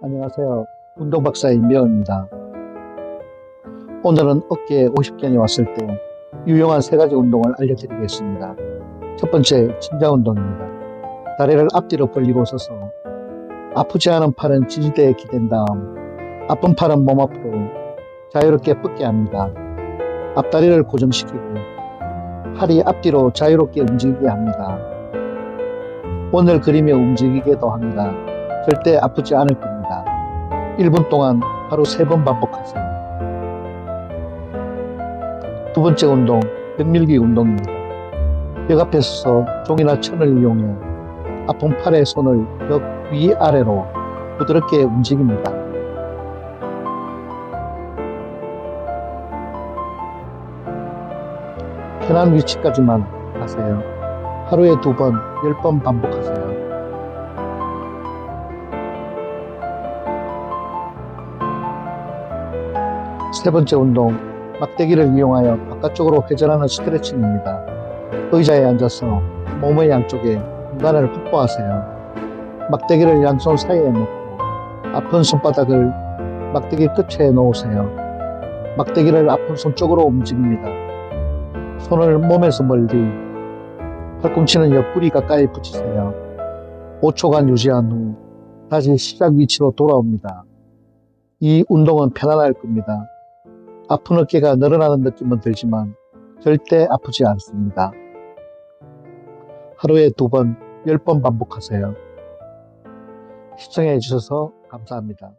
안녕하세요. 운동 박사 임병입니다. 오늘은 어깨에 50견이 왔을 때 유용한 세 가지 운동을 알려드리겠습니다. 첫 번째, 진자 운동입니다. 다리를 앞뒤로 벌리고 서서 아프지 않은 팔은 지지대에 기댄 다음 아픈 팔은 몸 앞으로 자유롭게 뻗게 합니다. 앞다리를 고정시키고 팔이 앞뒤로 자유롭게 움직이게 합니다. 오늘 그리며 움직이게도 합니다. 절대 아프지 않을 겁니다. 1분 동안 하루 3번 반복하세요. 두 번째 운동, 벽밀기 운동입니다. 벽 앞에 서서 종이나 천을 이용해 아픈 팔의 손을 벽 위아래로 부드럽게 움직입니다. 편한 위치까지만 하세요. 하루에 두 번, 열 번 반복하세요. 세 번째 운동, 막대기를 이용하여 바깥쪽으로 회전하는 스트레칭입니다. 의자에 앉아서 몸의 양쪽에 공간을 확보하세요. 막대기를 양손 사이에 놓고 아픈 손바닥을 막대기 끝에 놓으세요. 막대기를 아픈 손 쪽으로 움직입니다. 손을 몸에서 멀리 팔꿈치는 옆구리 가까이 붙이세요. 5초간 유지한 후 다시 시작 위치로 돌아옵니다. 이 운동은 편안할 겁니다. 아픈 어깨가 늘어나는 느낌은 들지만 절대 아프지 않습니다. 하루에 두 번, 열 번 반복하세요. 시청해 주셔서 감사합니다.